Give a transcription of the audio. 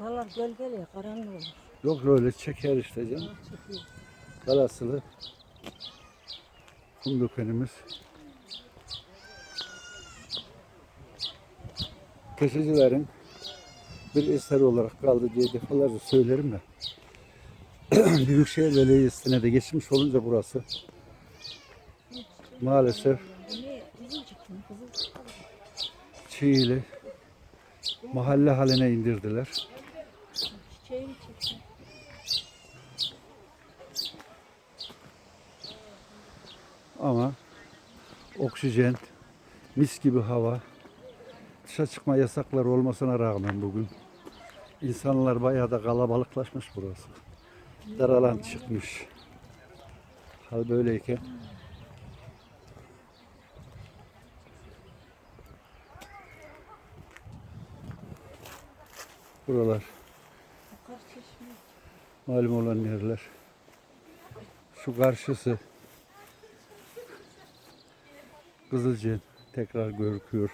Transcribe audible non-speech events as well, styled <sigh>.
Buralar gölgeli, karanlık olur. Yok öyle çeker işte canım. Çekiyor. Kalasılı. Fındık önümüz. Köşecilerin bir eser olarak kaldı diye defalarca söylerim de. <clears throat> Büyükşehir Belediyesi'ne de geçmiş olunca burası maalesef? Çiğli mahalle haline indirdiler. Çiçeğini çeksin. Ama oksijen, mis gibi hava, dışa çıkma yasakları olmasına rağmen bugün insanlar bayağı da kalabalıklaşmış burası. Dar alan çıkmış. Hal böyleyken buralar. Malum olan yerler. Şu karşısı Kızılcin tekrar görüküyor.